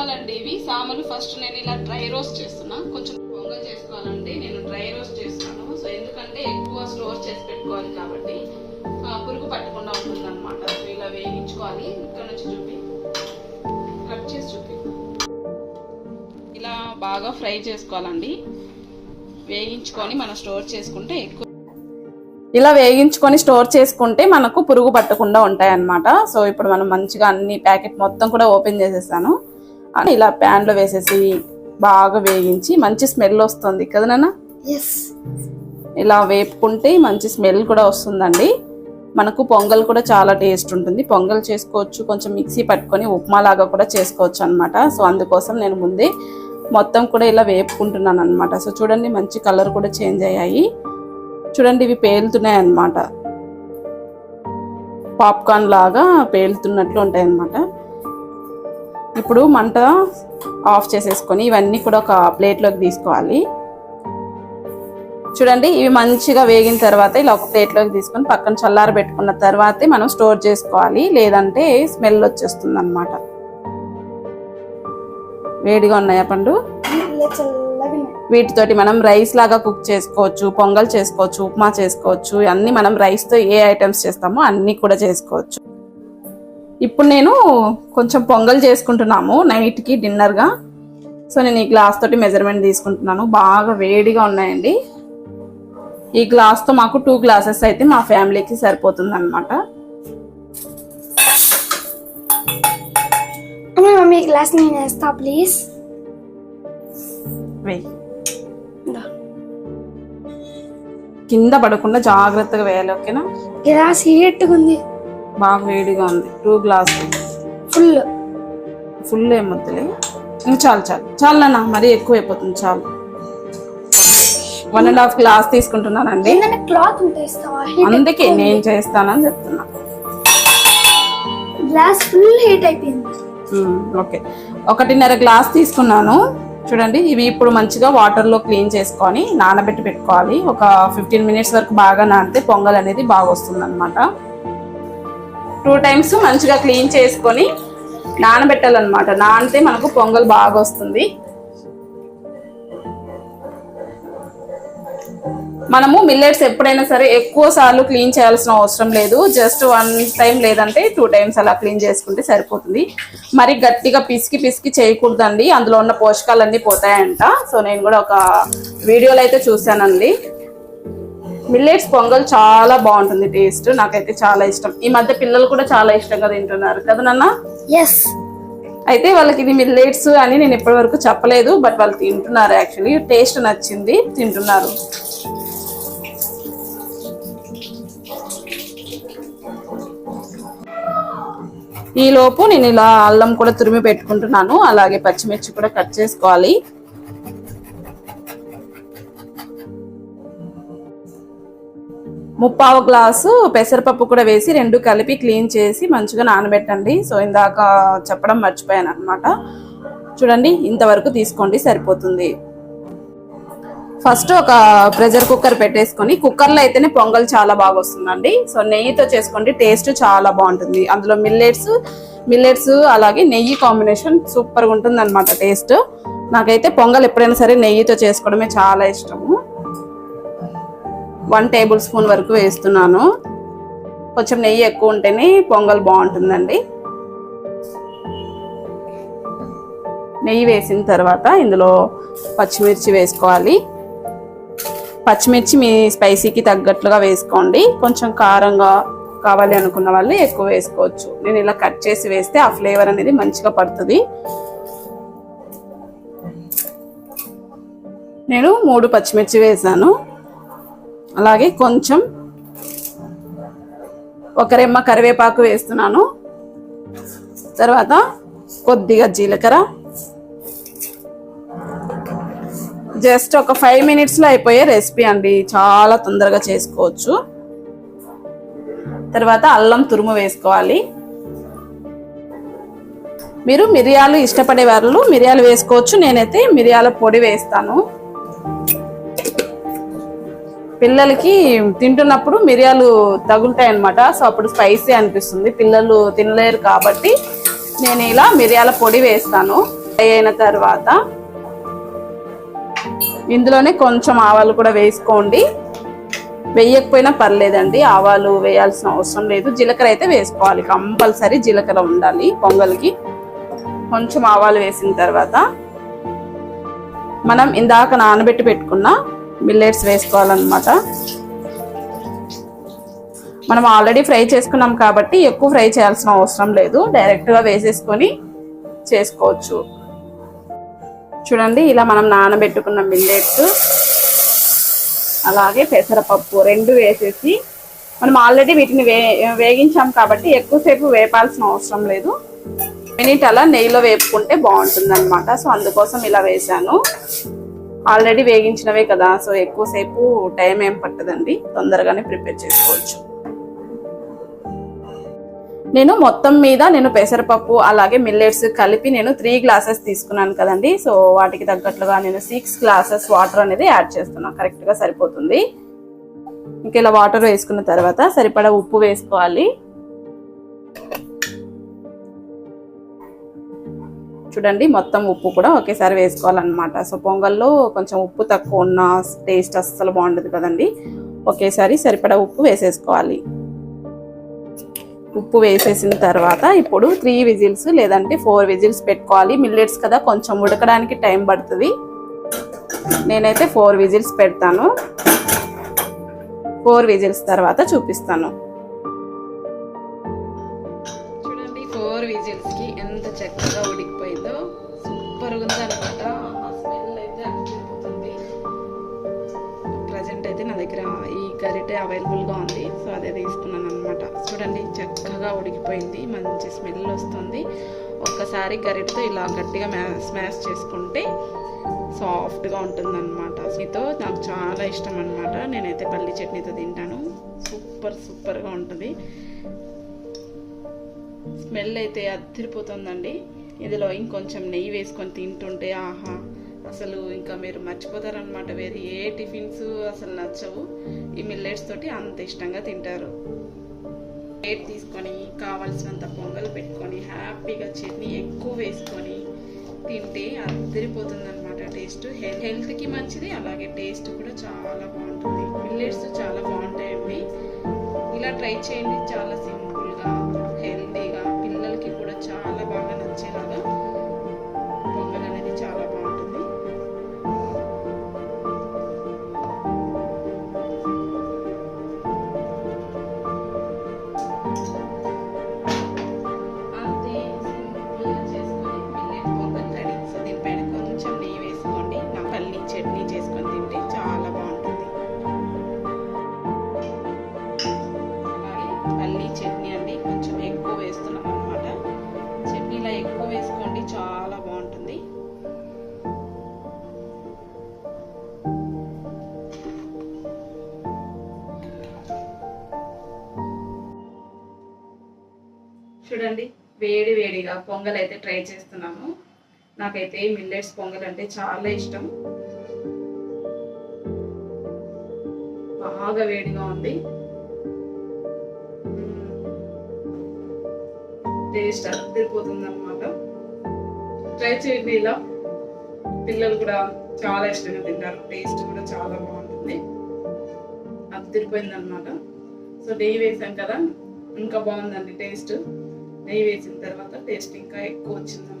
సామలు అండి ఇవి. సామలు ఫస్ట్ నేను ఇలా డ్రై రోస్ట్ చేస్తున్నా. కొంచెం పొంగల్ చేసుకోవాలండి. నేను డ్రై రోస్ట్ చేస్తాను సో ఎందుకంటే ఎక్కువ స్టోర్ చేసి పెట్టుకోవాలి కాబట్టి పురుగు పట్టకుండా ఉంటుంది అనమాట సో ఇలా వేయించుకోవాలి. ఇక్కడ నుంచి చూపి. కట్ చేసి చూపి. ఇలా బాగా ఫ్రై చేసుకోవాలండి. వేయించుకొని మనం స్టోర్ చేసుకుంటే ఎక్కువ ఇలా వేగించుకొని స్టోర్ చేసుకుంటే మనకు పురుగు పట్టకుండా ఉంటాయి అన్నమాట సో ఇప్పుడు మనం మంచిగా అన్ని ప్యాకెట్ మొత్తం కూడా ఓపెన్ చేసేసాను. అని ఇలా pan లో వేసేసి బాగా వేగించి మంచి స్మెల్ వస్తుంది కదా నాన్న? ఇలా వేపుకుంటే మంచి స్మెల్ కూడా వస్తుందండి. మనకు పొంగల్ కూడా చాలా టేస్ట్ ఉంటుంది. పొంగల్ చేసుకోవచ్చు కొంచెం మిక్సీ పట్టుకొని ఉప్మా లాగా కూడా చేసుకోవచ్చు అనమాట సో అందుకోసం నేను ముందే మొత్తం కూడా ఇలా వేపుకుంటున్నాను అనమాట సో చూడండి మంచి కలర్ కూడా చేంజ్ అయ్యాయి. చూడండి ఇవి పేలుతున్నాయి అన్నమాట. పాప్కార్న్ లాగా పేలుతున్నట్లు ఉంటాయి అన్నమాట. ఇప్పుడు మంట ఆఫ్ చేసేసుకొని ఇవన్నీ కూడా ఒక ప్లేట్లోకి తీసుకోవాలి. చూడండి ఇవి మంచిగా వేగిన తర్వాత ఇలా ఒక ప్లేట్లోకి తీసుకొని పక్కన చల్లార పెట్టుకున్న తర్వాతే మనం స్టోర్ చేసుకోవాలి. లేదంటే స్మెల్ వచ్చేస్తుంది అనమాట వేడిగా ఉన్నాయా పండు. వీటితోటి మనం రైస్ లాగా కుక్ చేసుకోవచ్చు పొంగల్ చేసుకోవచ్చు ఉప్మా చేసుకోవచ్చు అన్ని మనం రైస్తో ఏ ఐటమ్స్ చేస్తామో అన్ని కూడా చేసుకోవచ్చు. ఇప్పుడు నేను కొంచెం పొంగల్ చేసుకుంటున్నాము నైట్కి డిన్నర్గా. సో నేను ఈ గ్లాస్ తోటి మెజర్మెంట్ తీసుకుంటున్నాను. బాగా వేడిగా ఉన్నాయండి. ఈ గ్లాస్తో మాకు టూ గ్లాసెస్ అయితే మా ఫ్యామిలీకి సరిపోతుంది అనమాట మమ్మీ గ్లాస్ నేను వేస్తా ప్లీజ్ కింద పడకుండా జాగ్రత్తగా వేయాలి ఓకేనా? గ్లాస్ హీట్గా ఉంది. బాగా వేడిగా ఉంది. Two glass. ఫుల్ ఫుల్ ఏమొద్దులే ఇంకా చాలు చాలు. చాలు నాన్న మరీ ఎక్కువ అయిపోతుంది చాలు. వన్ అండ్ హాఫ్ గ్లాస్ తీసుకుంటున్నానండి. క్లాత్ అందుకే నేను చేస్తానని చెప్తున్నా. గ్లాస్ ఫుల్ హీట్ అయిపోయింది. ఓకే. ఒకటిన్నర గ్లాస్ తీసుకున్నాను. చూడండి ఇవి ఇప్పుడు మంచిగా వాటర్లో క్లీన్ చేసుకొని నానబెట్టి పెట్టుకోవాలి. ఒక ఫిఫ్టీన్ మినిట్స్ వరకు బాగా నానితే పొంగల్ అనేది బాగా వస్తుంది అనమాట టూ టైమ్స్ మంచిగా క్లీన్ చేసుకొని నానబెట్టాలన్నమాట. నానితే మనకు పొంగల్ బాగా వస్తుంది. మనము మిల్లెట్స్ ఎప్పుడైనా సరే ఎక్కువ సార్లు క్లీన్ చేయాల్సిన అవసరం లేదు. జస్ట్ వన్ టైం లేదంటే టూ టైమ్స్ అలా క్లీన్ చేసుకుంటే సరిపోతుంది. మరి గట్టిగా పిసికి పిసికి చేయకూడదండి. అందులో ఉన్న పోషకాలన్నీ పోతాయంట. సో నేను కూడా ఒక వీడియోలో అయితే చూశానండి. మిల్లెట్స్ పొంగల్ చాలా బాగుంటుంది టేస్ట్. నాకైతే చాలా ఇష్టం. ఈ మధ్య పిల్లలు కూడా చాలా ఇష్టంగా తింటున్నారు కదా నాన్న? ఎస్ అయితే వాళ్ళకి ఇది మిల్లెట్స్ అని నేను ఇప్పటి వరకు చెప్పలేదు బట్ వాళ్ళు తింటున్నారు యాక్చువల్లీ. టేస్ట్ నచ్చింది తింటున్నారు. ఈ లోపు నేను ఇలా అల్లం కూడా తురిమి పెట్టుకుంటున్నాను. అలాగే పచ్చిమిర్చి కూడా కట్ చేసుకోవాలి. ముప్పావు గ్లాసు పెసరపప్పు కూడా వేసి రెండు కలిపి క్లీన్ చేసి మంచిగా నానబెట్టండి. సో ఇందాక చెప్పడం మర్చిపోయాను అనమాట చూడండి ఇంతవరకు తీసుకోండి సరిపోతుంది. ఫస్ట్ ఒక ప్రెషర్ కుక్కర్ పెట్టేసుకొని కుక్కర్లో అయితేనే పొంగల్ చాలా బాగా వస్తుందండి. సో నెయ్యితో చేసుకోండి టేస్ట్ చాలా బాగుంటుంది. అందులో మిల్లెట్స్ మిల్లెట్స్ అలాగే నెయ్యి కాంబినేషన్ సూపర్గా ఉంటుంది అనమాట టేస్ట్. నాకైతే పొంగల్ ఎప్పుడైనా సరే నెయ్యితో చేసుకోవడమే చాలా ఇష్టము. వన్ టేబుల్ స్పూన్ వరకు వేస్తున్నాను. కొంచెం నెయ్యి ఎక్కువ ఉంటేనే పొంగల్ బాగుంటుందండి. నెయ్యి వేసిన తర్వాత ఇందులో పచ్చిమిర్చి వేసుకోవాలి. పచ్చిమిర్చి మీ స్పైసీకి తగ్గట్లుగా వేసుకోండి. కొంచెం కారంగా కావాలి అనుకున్న వాళ్ళు ఎక్కువ వేసుకోవచ్చు. నేను ఇలా కట్ చేసి వేస్తే ఆ ఫ్లేవర్ అనేది మంచిగా పడుతుంది. నేను మూడు పచ్చిమిర్చి వేసాను. అలాగే కొంచెం ఒక రెమ్మ కరివేపాకు వేస్తున్నాను. తర్వాత కొద్దిగా జీలకర్ర. జస్ట్ ఒక ఫైవ్ మినిట్స్లో అయిపోయే రెసిపీ అండి. చాలా తొందరగా చేసుకోవచ్చు. తర్వాత అల్లం తురుము వేసుకోవాలి. మీరు మిరియాలు ఇష్టపడే వాళ్ళు మిరియాలు వేసుకోవచ్చు. నేనైతే మిరియాల పొడి వేస్తాను. పిల్లలకి తింటున్నప్పుడు మిరియాలు తగులుతాయి అనమాట సో అప్పుడు స్పైసీ అనిపిస్తుంది. పిల్లలు తినలేరు కాబట్టి నేను ఇలా మిరియాల పొడి వేస్తాను. ఫ్రై అయిన తర్వాత ఇందులోనే కొంచెం ఆవాలు కూడా వేసుకోండి. వేయకపోయినా పర్లేదండి. ఆవాలు వేయాల్సిన అవసరం లేదు. జీలకర్ర అయితే వేసుకోవాలి. కంపల్సరీ జీలకర్ర ఉండాలి పొంగల్కి. కొంచెం ఆవాలు వేసిన తర్వాత మనం ఇందాక నానబెట్టి పెట్టుకున్న మిల్లెట్స్ వేసుకోవాలన్నమాట. మనం ఆల్రెడీ ఫ్రై చేసుకున్నాం కాబట్టి ఎక్కువ ఫ్రై చేయాల్సిన అవసరం లేదు. డైరెక్ట్గా వేసేసుకొని చేసుకోవచ్చు. చూడండి ఇలా మనం నానబెట్టుకున్న మిల్లెట్స్ అలాగే పెసరపప్పు రెండు వేసేసి మనం ఆల్రెడీ వీటిని వే వేగించాం కాబట్టి ఎక్కువసేపు వేపాల్సిన అవసరం లేదు. మినిట్ అలా నెయ్యిలో వేపుకుంటే బాగుంటుంది అనమాట సో అందుకోసం ఇలా వేసాను ఆల్రెడీ వేగించినవే కదా సో ఎక్కువసేపు టైం ఏం పట్టదండి. తొందరగానే ప్రిపేర్ చేసుకోవచ్చు. నేను మొత్తం మీద నేను పెసరపప్పు అలాగే మిల్లెట్స్ కలిపి నేను త్రీ గ్లాసెస్ తీసుకున్నాను కదండి. సో వాటికి తగ్గట్లుగా నేను సిక్స్ గ్లాసెస్ వాటర్ అనేది యాడ్ చేస్తున్నాను కరెక్ట్గా సరిపోతుంది. ఇంకా ఇలా వాటర్ వేసుకున్న తర్వాత సరిపడా ఉప్పు వేసుకోవాలి. చూడండి మొత్తం ఉప్పు కూడా ఒకేసారి వేసుకోవాలన్నమాట. సో పొంగల్లో కొంచెం ఉప్పు తక్కువ ఉన్న టేస్ట్ అస్సలు బాగుండదు కదండి. ఒకేసారి సరిపడా ఉప్పు వేసేసుకోవాలి. ఉప్పు వేసేసిన తర్వాత ఇప్పుడు త్రీ విజిల్స్ లేదంటే ఫోర్ విజిల్స్ పెట్టుకోవాలి. మిల్లెట్స్ కదా కొంచెం ఉడకడానికి టైం పడుతుంది. నేనైతే ఫోర్ విజిల్స్ పెడతాను. ఫోర్ విజిల్స్ తర్వాత చూపిస్తాను. అవైలబుల్గా ఉంది. సో అదే తీసుకున్నాను అనమాట చూడండి చక్కగా ఉడికిపోయింది. మంచి స్మెల్ వస్తుంది. ఒక్కసారి గరిటతో ఇలా గట్టిగా స్మాష్ చేసుకుంటే సాఫ్ట్గా ఉంటుంది అనమాట నాకు చాలా ఇష్టం అనమాట నేనైతే పల్లి చట్నీతో తింటాను. సూపర్ సూపర్గా ఉంటుంది. స్మెల్ అయితే అదిరిపోతుందండి. ఇందులో ఇంకొంచెం నెయ్యి వేసుకొని తింటుంటే ఆహా! అసలు ఇంకా మీరు మర్చిపోతారనమాట వేరే ఏ టిఫిన్స్ అసలు నచ్చవు. ఈ మిల్లెట్స్ తోటి అంత ఇష్టంగా తింటారు. ప్లేట్ తీసుకొని కావాల్సినంత పొంగల్ పెట్టుకొని హ్యాపీగా చట్నీ ఎక్కువ వేసుకొని తింటే అద్దరిపోతుంది అనమాట టేస్ట్ హెల్త్కి మంచిది అలాగే టేస్ట్ కూడా చాలా బాగుంటుంది. మిల్లెట్స్ చాలా బాగుంటాయండి. ఇలా ట్రై చేయండి చాలా సింపుల్గా చూడండి వేడి వేడిగా పొంగల్ అయితే ట్రై చేస్తున్నాము. నాకైతే మిల్లెట్స్ పొంగల్ అంటే చాలా ఇష్టం. బాగా వేడిగా ఉంది. టేస్ట్ అద్దరిపోతుంది అనమాట ట్రై చేయండి ఇలా. పిల్లలు కూడా చాలా ఇష్టంగా తింటారు. టేస్ట్ కూడా చాలా బాగుంటుంది. అద్దరిపోయింది అనమాట సో నెయ్యి వేసాం కదా ఇంకా బాగుందండి టేస్ట్. నెయ్యి వేసిన తర్వాత టేస్ట్ ఇంకా ఎక్కువ వచ్చింది